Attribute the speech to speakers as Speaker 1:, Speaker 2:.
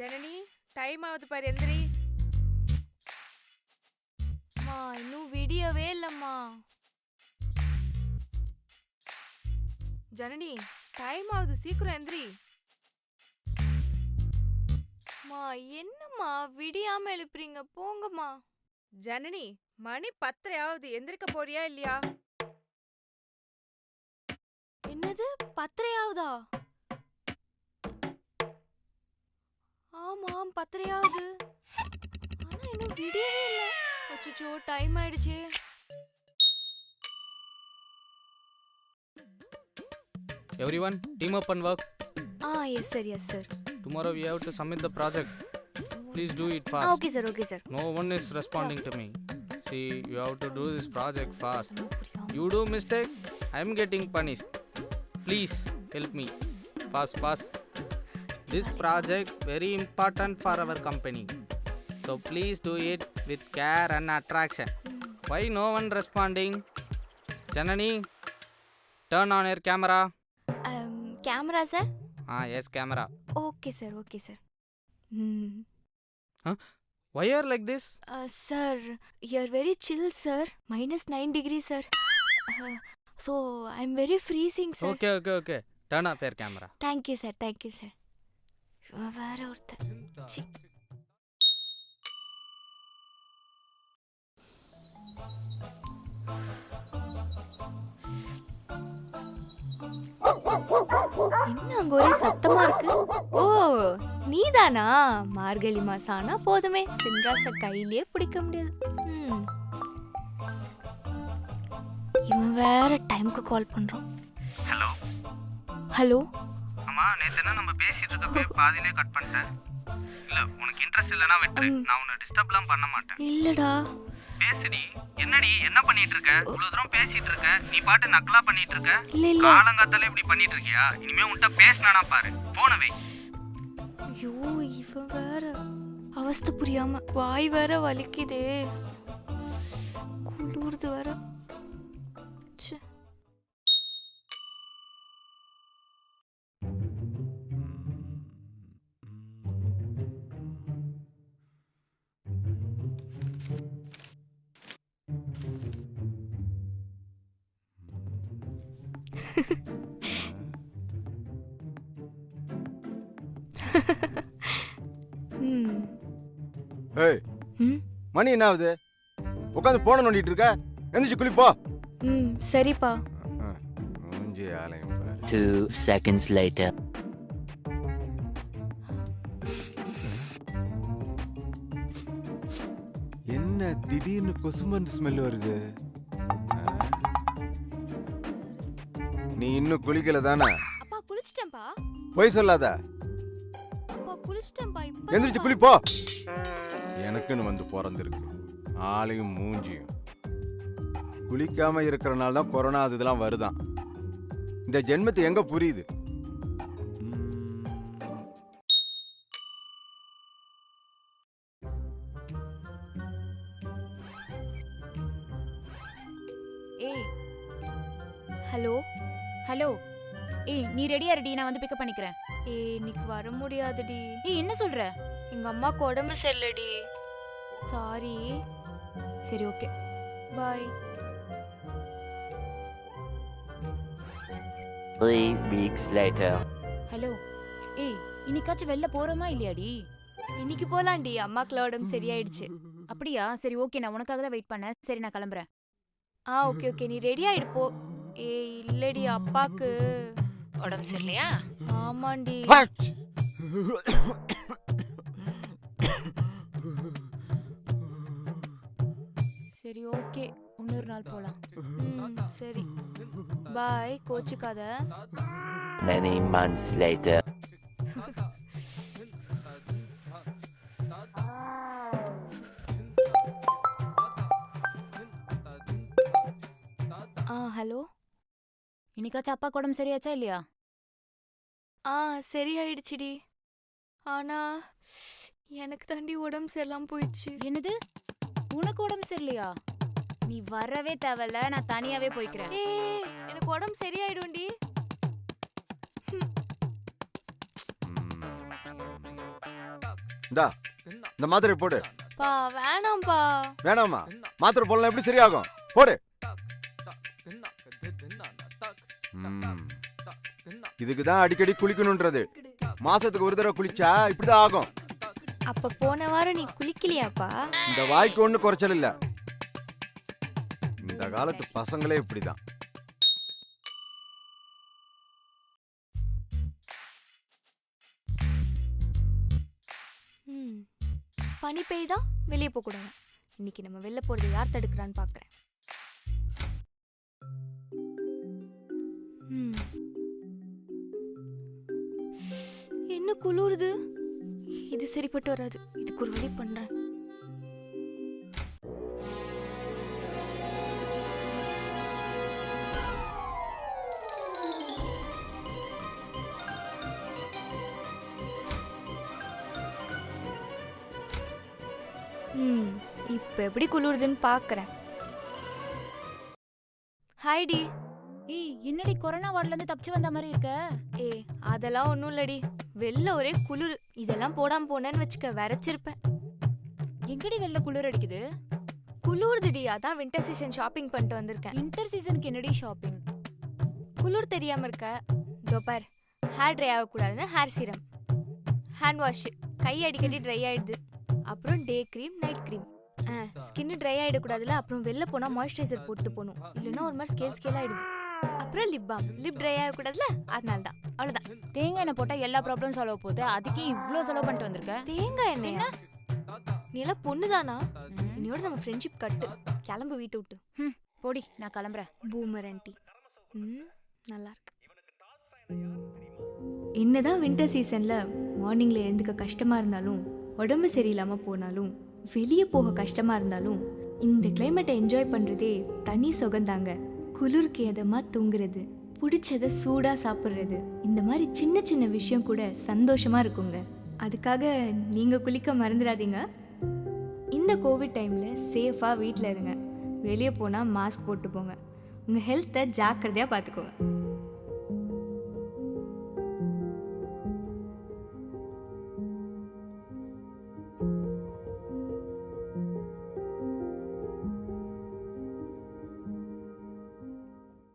Speaker 1: Janani time ஆகுது பாரு எந்திரி.
Speaker 2: அம்மா இன்னும் விடியவே இல்லம்மா.
Speaker 1: ஜனனி டைம் ஆகுது சீக்கிரம் எந்திரி.
Speaker 2: அம்மா என்னம்மா விடியாம எழுப்புறீங்க? போங்கம்மா.
Speaker 1: ஜனனி மணி பத்தரை ஆகுது எந்திரிக்க போறியா இல்லையா?
Speaker 2: என்னது பத்தரையாவதா ஆமாம் பத்தரையாவது ஆனா இன்னும் விடியவே இல்ல அச்சோ டைம் ஆயிடுச்சு
Speaker 3: Everyone, team up and work.
Speaker 2: Ah yes sir yes sir
Speaker 3: Tomorrow we have to submit the project. Please do it
Speaker 2: ah
Speaker 3: fast.
Speaker 2: Okay sir okay sir
Speaker 3: No one is responding to me. See, you have to do this project fast. You do mistake, I am getting punished. Please help me. Fast, fast. This project very important for our company. So please do it with care and attraction. Why no one responding? Janani, turn on your camera.
Speaker 2: Camera sir
Speaker 3: Ah, yes, camera.
Speaker 2: Okay sir okay sir
Speaker 3: Why are like this?
Speaker 2: Sir you are very chill sir minus nine degree sir so I am very freezing sir
Speaker 3: Okay, okay, okay. Turn off your camera.
Speaker 2: Thank you sir thank you sir இவன் வேற ஒருத்தன் C என்ன அங்க ஒரே சத்தமா இருக்கு? ஓ நீதானா? மார்கழி மாசம் ஆனா போதுமே. சின்ராச கையிலேயே பிடிக்க முடியாது. ம். இவன் வேற டைம்க்கு கால் பண்றான்.
Speaker 3: ஹலோ அம்மா நேத்து என்ன நம்ம பேசிட்டு இருக்கப்பே பாதியிலே கட் பண்ணிட்டேன். இல்ல உனக்கு இன்ட்ரெஸ்ட் இல்லனா விட்டுரு. நான் உன்னை டிஸ்டர்ப்லாம் பண்ண மாட்டேன்.
Speaker 2: இல்லடா.
Speaker 3: பேசுடி என்னடி என்ன பண்ணிட்டு இருக்க? இவ்வளவு தூரம் பேசிட்டு இருக்க. நீ பாட்டு நக்கலா பண்ணிட்டு இருக்க? காலங்காத்தால இப்படி பண்ணிட்டு இருக்கியா? இனிமே உன்கிட்ட பேசினா பாரு. போன வை.
Speaker 2: ஐயோ இவன் வேற. அவஸ்தை புரியாம வாய் வேற வலிக்குதே. குளிர்து வேற. ம்
Speaker 4: ஏய்
Speaker 2: ம்.
Speaker 4: மணி என்ன ஆகுது உட்காந்து போன நோண்டிட்டு இருக்க? எந்திரிச்சு குளிப்போ.
Speaker 2: ம் சரிப்பா.
Speaker 4: மூஞ்சி ஆலயம்.
Speaker 5: Two seconds later.
Speaker 4: என்ன திடீர்னு கொசுமந்து ஸ்மெல் வருது? நீ இன்னும் குளிக்கல தானே?
Speaker 2: அப்பா குளிச்சிட்டேன்ப்பா.
Speaker 4: போய் சொல்லாத.
Speaker 2: அப்பா குளிச்சிட்டேன்ப்பா இப்போ
Speaker 4: எந்திரிச்சு குளிப்போ. எனக்குன்னு வந்து பிறந்திருக்கு. ஆளையும் மூஞ்சியும். குளிக்காம இருக்கிறனால தான் கொரோனா அது இதெல்லாம் வருதான். இந்த ஜென்மத்து எங்க புரியுது?
Speaker 2: ஹலோ?
Speaker 6: ஹலோ? ஏய் நீ ரெடியா ரெடி நான் வந்து பிக்கப் பண்ணிக்கிறேன்.
Speaker 2: ஏ இன்னைக்கு வர முடியாதுடி.
Speaker 6: ஏய் என்ன சொல்ற?
Speaker 2: எங்க அம்மாக்கு உடம்பு சரியில்லடி. சாரி
Speaker 6: சரி okay
Speaker 2: bye
Speaker 5: Three weeks later.
Speaker 6: ஹலோ ஏய் இன்னைக்காச்சும் வெளில போறோமா இல்லையாடி?
Speaker 2: இன்னைக்கு போலாம்டி அம்மாக்குல உடம்பு சரியாயிடுச்சு.
Speaker 6: அப்படியா? சரி ஓகே நான் உனக்காக தான் வெயிட் பண்ணேன். சரி நான் கிளம்புறேன்.
Speaker 2: ஆ ஓகே ஓகே நீ ரெடி ஆயிடு போ ஏ இல்லடி அப்பாக்கு.
Speaker 6: உடம்பு சரியில்லையா?
Speaker 2: ஆமாண்டி!
Speaker 6: சரி ஓகே. இன்னொரு நாள் போலாம்.
Speaker 2: ம், சரி. பாய் கோச்சுக்காத.
Speaker 5: Many months later.
Speaker 2: ஆ ஹலோ?
Speaker 6: இன்னைக்காச்சும் அப்பாக்கு உடம்பு சரியாச்சா இல்லையா?
Speaker 2: ஆ சரியாயிடுச்சுடி. ஆனா எனக்கு தாண்டி உடம்பு சரியில்லாம போயிடுச்சு.
Speaker 6: என்னது? உனக்கு உடம்பு சரியில்லையா? நீ வரவே தேவையில்ல நான் தனியாவே போய்க்கிறேன்.
Speaker 2: ஏ எனக்கு உடம்பு சரியாயிடும்டி.
Speaker 4: இந்தா இந்த மாத்திரை போடு.
Speaker 2: பா வேணாம்ப்பா.
Speaker 4: வேணாமா மாத்திரை போடலாம் எப்படி சரியாகும்? போடு. இதுக்கு தான் அடிக்கடி குளிக்கணுன்றது. மாசத்துக்கு ஒரு தடவை குளிச்சா இப்படிதான் ஆகும்.
Speaker 2: அப்ப போன வாரம் நீ குளிக்கலையாப்பா?
Speaker 4: இந்த வாய்க்கு ஒண்ணு குறைச்சல் இல்ல. இந்த காலத்து பசங்களே இப்படிதான்.
Speaker 2: பனி பெய்தா? வெளியே போக கூடாது இன்னைக்கு நம்ம வெளில போறது யார் தடுக்கிறான்னு பார்க்கறேன் என்ன குளிருது? இது சரிப்பட்டு வராது. இதுக்கு ஒரு வழி பண்றேன். இப்போ எப்படி குளிருதுன்னு பார்க்கறேன் ஹாய் டி
Speaker 6: ஏய் என்னடி கொரோனா வார்டுல இருந்து தப்பிச்சு வந்த மாதிரி இருக்க?
Speaker 2: ஏ அதெல்லாம் ஒன்றும் இல்லடி. வெளில ஒரே குளிர். இதெல்லாம் போடாம போனேன்னு வச்சுக்க விரைச்சிருப்பேன்.
Speaker 6: எங்கடி வெளில குளிர் அடிக்குது?
Speaker 2: குளிருதுடி அதான் வின்டர் சீசன் ஷாப்பிங் பண்ணிட்டு வந்திருக்கேன்.
Speaker 6: இன்டர் சீசனுக்கு என்னடி ஷாப்பிங்
Speaker 2: குளிர் தெரியாம இருக்க. இதோ பார் ஹேர் ட்ரை ஆகக்கூடாதுன்னு ஹேர் சீரம் ஹேண்ட் வாஷ் கை அடிக்கடி ட்ரை ஆயிடுது. அப்புறம் day cream night cream skin dry ஆயிடக்கூடாதுல அப்புறம் வெளில போனா மாய்ஸ்சரைசர் போட்டு போகணும். இல்லைன்னா ஒரு மாதிரி ஸ்கேல் ஸ்கேல் ஆயிடுது. அப்புறம் லிப் பாம் லிப் ட்ரை ஆகக்கூடாதுல அதனால தான். அவ்வளோதான்
Speaker 6: தேங்காய் எண்ணெய் போட்டா எல்லா ப்ராப்ளம் சால்வ் ஆக போகுது. அதுக்கே இவ்ளோ செலவு பண்ணிட்டு வந்திருக்க.
Speaker 2: தேங்காய் எண்ணெயா? நீ எல்லாம் பொண்ணுதானா?
Speaker 6: ம்.
Speaker 2: இன்னையோட நம்ம ஃப்ரெண்ட்ஷிப் கட்டு. கிளம்பு வீட்டை விட்டு.
Speaker 6: போடி நான் கிளம்புறேன்.
Speaker 2: பூமர் ஆண்டி ம் நல்லா இருக்கு. என்னதான் வின்டர் சீசன்ல மார்னிங்ல எழுந்துக்க கஷ்டமா இருந்தாலும் உடம்பு சரியில்லாம போனாலும் வெளியே போக கஷ்டமா இருந்தாலும் இந்த கிளைமேட்டை என்ஜாய் பண்றதே தனி சுகந்தாங்க குளிருக்கு எதமாக தூங்குறது பிடிச்சத சூடாக சாப்பிட்றது இந்த மாதிரி சின்ன சின்ன விஷயம் கூட சந்தோஷமாக இருக்குங்க. அதுக்காக நீங்கள் குளிக்க மறந்துடாதீங்க. இந்த கோவிட் டைமில் சேஃபாக வீட்டில் இருங்க. வெளியே போனால் மாஸ்க் போட்டு போங்க. உங்கள் ஹெல்த்தை ஜாக்கிரதையாக பார்த்துக்கோங்க